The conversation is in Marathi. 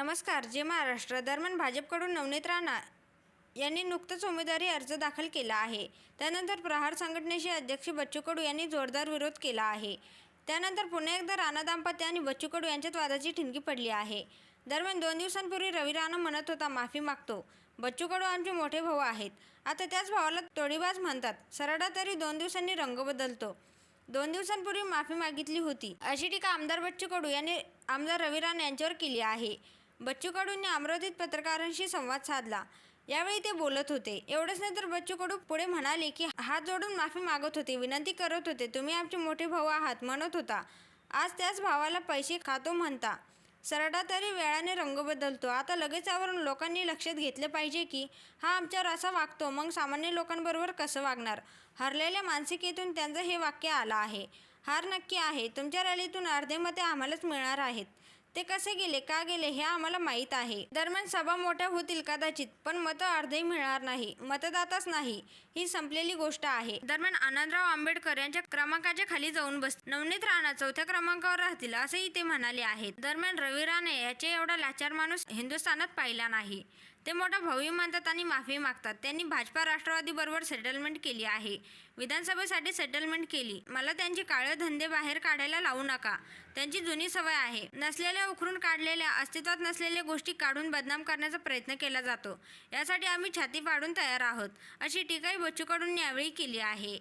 नमस्कार जे महाराष्ट्र दरम्यान भाजपकडून नवनीत राणा यांनी नुकतंच उमेदवारी अर्ज दाखल केला आहे. त्यानंतर प्रहार संघटनेचे अध्यक्ष बच्चू कडू यांनी जोरदार विरोध केला आहे. त्यानंतर पुन्हा एकदा राणा दाम्पत्य आणि बच्चू कडू यांच्यात वादाची ठिणगी पडली आहे. दरम्यान दोन दिवसांपूर्वी रवी राणा म्हणत होता माफी मागतो. बच्चू कडू आमचे मोठे भाऊ आहेत. आता त्याच भावाला तोडीबाज म्हणतात. सरडा तरी दोन दिवसांनी रंग बदलतो. दोन दिवसांपूर्वी माफी मागितली होती. अशी टीका आमदार बच्चू कडू यांनी आमदार रवी राणा यांच्यावर केली आहे. बच्चू कडूंनी अमरावतीत पत्रकारांशी संवाद साधला. यावेळी ते बोलत होते. एवढंच नाही तर बच्चू कडू पुढे म्हणाले की हात जोडून माफी मागत होते. विनंती करत होते तुम्ही आमचे मोठे भाऊ आहात म्हणत होता. आज त्याच भावाला पैसे खातो म्हणता. सरडा तरी वेळाने रंग बदलतो. आता लगेच यावरून लोकांनी लक्षात घेतले पाहिजे की हा आमच्यावर असा वागतो. मग सामान्य लोकांबरोबर कसं वागणार? हरलेल्या मानसिकेतून त्यांचं हे वाक्य आलं आहे. हार नक्की आहे. तुमच्या रॅलीतून अर्धे मते आम्हालाच मिळणार आहेत. ते कसे गेले का गेले हे आम्हाला माहीत आहे. दरम्यान सभा मोठ्या होतील कदाचित पण मतं अर्धही मिळणार नाही. मतदाताच नाही ही संपलेली गोष्ट आहे. दरम्यान आनंदराव आंबेडकर यांच्या क्रमांकाच्या खाली जाऊन बस नवनीत राणा चौथ्या क्रमांकावर राहतील असेही ते म्हणाले आहेत. दरम्यान रवी राणे याचे एवढा लाचार माणूस हिंदुस्थानात पाहिला नाही. ते मोठा भव्य मानतात आणि माफी मागतात. त्यांनी भाजपा राष्ट्रवादीबरोबर सेटलमेंट केली आहे. विधानसभेसाठी सेटलमेंट केली. मला त्यांचे काळे धंदे बाहेर काढायला लावू नका. त्यांची जुनी सवय आहे. नसलेल्या उखरून काढलेल्या अस्तित्वात नसलेल्या गोष्टी काढून बदनाम करण्याचा प्रयत्न केला जातो. यासाठी आम्ही छाती पाडून तयार आहोत. अशी टीकाही बच्चूकडून यावेळी केली आहे.